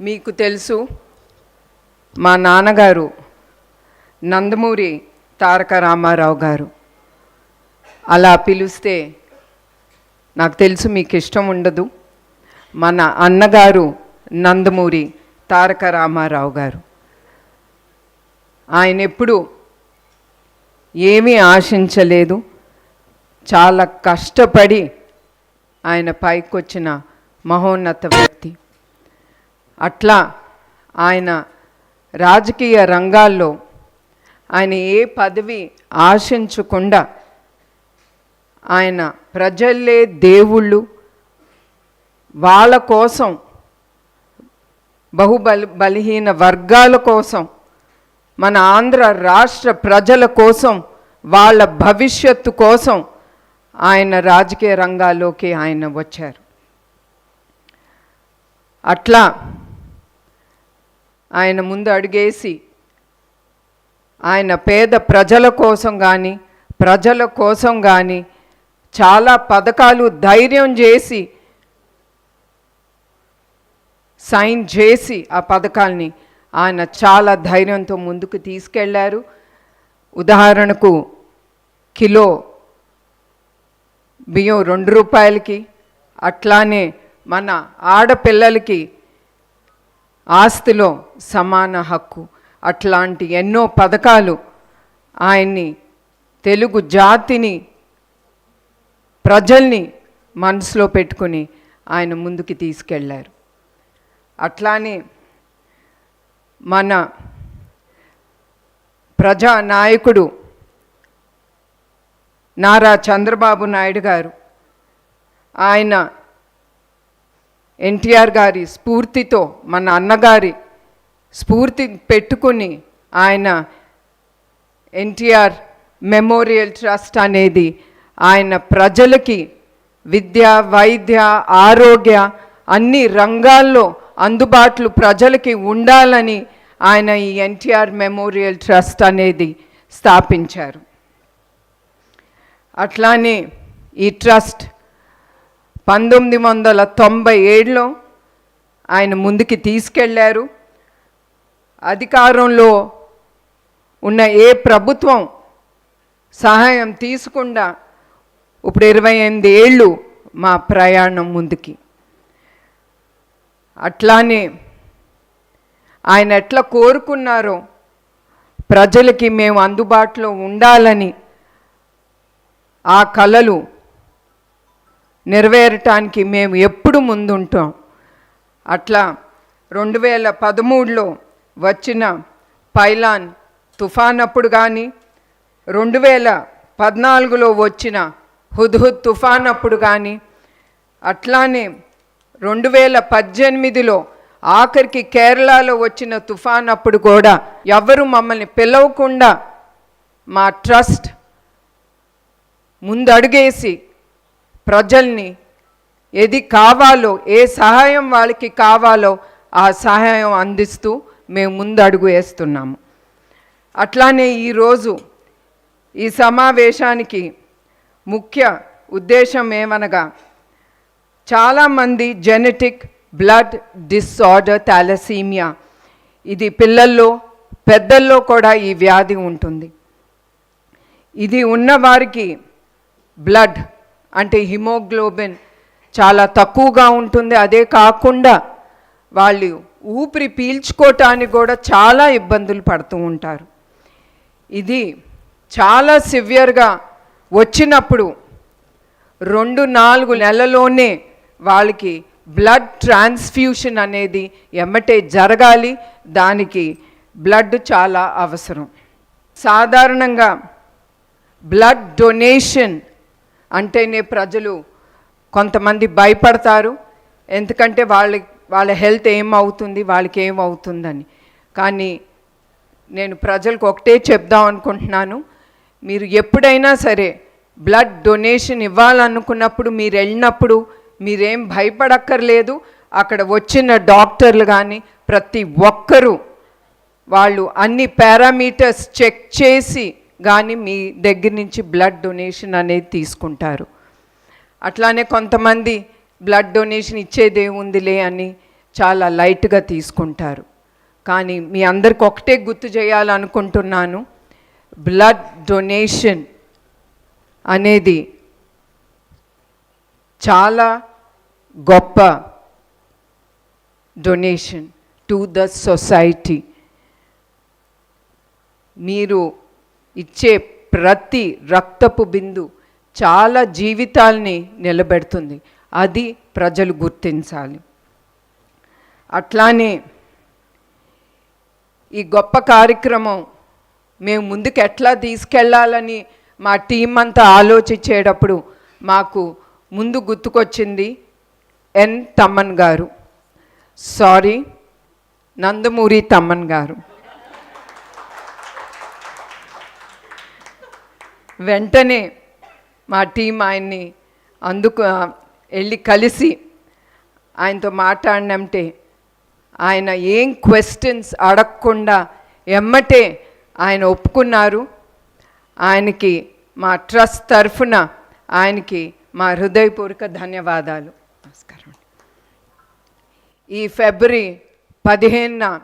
మీకు తెలుసు మా నాన్నగారు నందమూరి తారక రామారావు గారు. అలా పిలిస్తే నాకు తెలుసు మీకు ఇష్టం ఉండదు. మన అన్నగారు నందమూరి తారక రామారావు గారు. ఆయన ఎప్పుడు ఏమీ ఆశించలేదు. చాలా కష్టపడి ఆయన పైకొచ్చిన మహోన్నత వ్యక్తి. అట్లా ఆయన రాజకీయ రంగాల్లో ఆయన ఏ పదవి ఆశించకుండా ఆయన ప్రజల్లే దేవుళ్ళు. వాళ్ళ కోసం బహుబలి బలహీన వర్గాల కోసం మన ఆంధ్ర రాష్ట్ర ప్రజల కోసం వాళ్ళ భవిష్యత్తు కోసం ఆయన రాజకీయ రంగాల్లోకి ఆయన వచ్చారు. అట్లా ఆయన ముందు అడుగేసి ఆయన పేద ప్రజల కోసం కానీ ప్రజల కోసం కానీ చాలా పథకాలు ధైర్యం చేసి సైన్ చేసి ఆ పథకాల్ని ఆయన చాలా ధైర్యంతో ముందుకు తీసుకెళ్ళారు. ఉదాహరణకు కిలో బియ్యం రెండు రూపాయలకి అట్లానే మన ఆడపిల్లలకి ఆస్తిలో సమాన హక్కు. అట్లాంటి ఎన్నో పథకాలు ఆయన్ని తెలుగు జాతిని ప్రజల్ని మనసులో పెట్టుకుని ఆయన ముందుకు తీసుకెళ్ళారు. అట్లానే మన ప్రజా నాయకుడు నారా చంద్రబాబు నాయుడు గారు ఆయన ఎన్టీఆర్ గారి స్ఫూర్తితో మన అన్నగారి స్ఫూర్తి పెట్టుకుని ఆయన ఎన్టీఆర్ మెమోరియల్ ట్రస్ట్ అనేది ఆయన ప్రజలకి విద్య వైద్య ఆరోగ్య అన్ని రంగాల్లో అందుబాటులు ప్రజలకి ఉండాలని ఆయన ఈ ఎన్టీఆర్ మెమోరియల్ ట్రస్ట్ అనేది స్థాపించారు. అట్లానే ఈ ట్రస్ట్ పంతొమ్మిది వందల తొంభై ఏడులో ఆయన ముందుకి తీసుకెళ్ళారు. అధికారంలో ఉన్న ఏ ప్రభుత్వం సహాయం తీసుకుండా ఇప్పుడు ఇరవై ఎనిమిది ఏళ్ళు మా ప్రయాణం ముందుకి. అట్లానే ఆయన ఎట్లా కోరుకున్నారో ప్రజలకి మేము అందుబాటులో ఉండాలని ఆ కళలు నెరవేరటానికి మేము ఎప్పుడు ముందుంటాం. అట్లా రెండు వేల పదమూడులో వచ్చిన పైలాన్ తుఫాన్ అప్పుడు కానీ రెండు వేల పద్నాలుగులో వచ్చిన హుద్హుద్ తుఫాన్ అప్పుడు కానీ అట్లానే రెండు వేల పద్దెనిమిదిలో ఆఖరికి కేరళలో వచ్చిన తుఫాన్ అప్పుడు కూడా ఎవరు మమ్మల్ని పిలవకుండా మా ట్రస్ట్ ముందడుగేసి ప్రజల్ని ఏది కావాలో ఏ సహాయం వాళ్ళకి కావాలో ఆ సహాయం అందిస్తూ మేము ముందు అడుగు వేస్తున్నాము. అట్లానే ఈరోజు ఈ సమావేశానికి ముఖ్య ఉద్దేశం ఏమనగా చాలామంది జెనెటిక్ బ్లడ్ డిస్ఆర్డర్ థాలసీమియా ఇది పిల్లల్లో పెద్దల్లో కూడా ఈ వ్యాధి ఉంటుంది. ఇది ఉన్నవారికి బ్లడ్ అంటే హిమోగ్లోబిన్ చాలా తక్కువగా ఉంటుంది. అదే కాకుండా వాళ్ళు ఊపిరి పీల్చుకోవటానికి కూడా చాలా ఇబ్బందులు పడుతూ ఉంటారు. ఇది చాలా సివియర్గా వచ్చినప్పుడు రెండు నాలుగు నెలలోనే వాళ్ళకి బ్లడ్ ట్రాన్స్ఫ్యూషన్ అనేది ఎమ్మటే జరగాలి. దానికి బ్లడ్ చాలా అవసరం. సాధారణంగా బ్లడ్ డొనేషన్ అంటేనే ప్రజలు కొంతమంది భయపడతారు. ఎందుకంటే వాళ్ళ వాళ్ళ హెల్త్ ఏమవుతుంది వాళ్ళకి ఏమవుతుందని. కానీ నేను ప్రజలకు ఒకటే చెప్దాం అనుకుంటున్నాను. మీరు ఎప్పుడైనా సరే బ్లడ్ డొనేషన్ ఇవ్వాలనుకున్నప్పుడు మీరు వెళ్ళినప్పుడు మీరేం భయపడక్కర్లేదు. అక్కడ వచ్చిన డాక్టర్లు కానీ ప్రతి ఒక్కరూ వాళ్ళు అన్ని పారామీటర్స్ చెక్ చేసి కానీ మీ దగ్గర నుంచి బ్లడ్ డొనేషన్ అనేది తీసుకుంటారు. అట్లానే కొంతమంది బ్లడ్ డొనేషన్ ఇచ్చేదే ఉందిలే అని చాలా లైట్గా తీసుకుంటారు. కానీ మీ అందరికి ఒకటే గుర్తు చేయాలనుకుంటున్నాను బ్లడ్ డొనేషన్ అనేది చాలా గొప్ప డొనేషన్ టు ద సొసైటీ మీరు ఇచ్చే ప్రతి రక్తపు బిందు చాలా జీవితాల్ని నిలబెడుతుంది. అది ప్రజలు గుర్తించాలి. అట్లానే ఈ గొప్ప కార్యక్రమం మేము ముందుకు ఎట్లా తీసుకెళ్ళాలని మా టీం అంతా ఆలోచించేటప్పుడు మాకు ముందు గుర్తుకొచ్చింది ఎన్ తమ్మన్ గారు. సారీ నందమూరి తమ్మన్ గారు. వెంటనే మా టీం ఆయన్ని అందుకు వెళ్ళి కలిసి ఆయనతో మాట్లాడినంటే ఆయన ఏం క్వశ్చన్స్ అడగకుండా ఎమ్మటే ఆయన ఒప్పుకున్నారు. ఆయనకి మా ట్రస్ట్ తరఫున ఆయనకి మా హృదయపూర్వక ధన్యవాదాలు. నమస్కారం. ఈ ఫిబ్రవరి పదిహేనున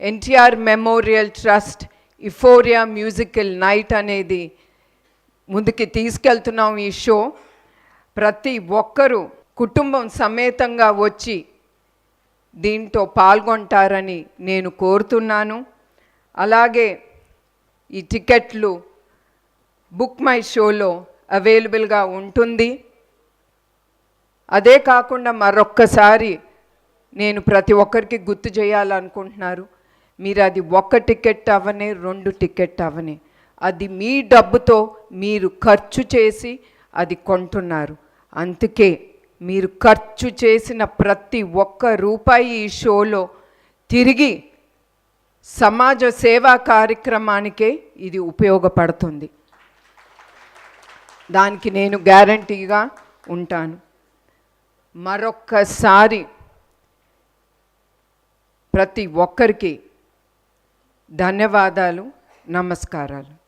NTR memorial trust euphoria musical night అనేది ముందుకి తీసుకెళ్తున్నాం ఈ షో. ప్రతి ఒక్కరూ కుటుంబం సమేతంగా వచ్చి దీంతో పాల్గొంటారని నేను కోరుతున్నాను. అలాగే ఈ టికెట్లు బుక్ మై షోలో అవైలబుల్గా ఉంటుంది. అదే కాకుండా మరొక్కసారి నేను ప్రతి ఒక్కరికి గుర్తు చేయాలనుకుంటున్నారు. మీరు అది ఒక్క టికెట్ అవనే రెండు టికెట్ అవనే అది మీ డబ్బుతో మీరు ఖర్చు చేసి అది కొంటున్నారు. అందుకే మీరు ఖర్చు చేసిన ప్రతి ఒక్క రూపాయి ఈ షోలో తిరిగి సమాజ సేవా కార్యక్రమానికే ఇది ఉపయోగపడుతుంది. దానికి నేను గ్యారంటీగా ఉంటాను. మరొక్కసారి ప్రతి ఒక్కరికి ధన్యవాదాలు నమస్కారాలు.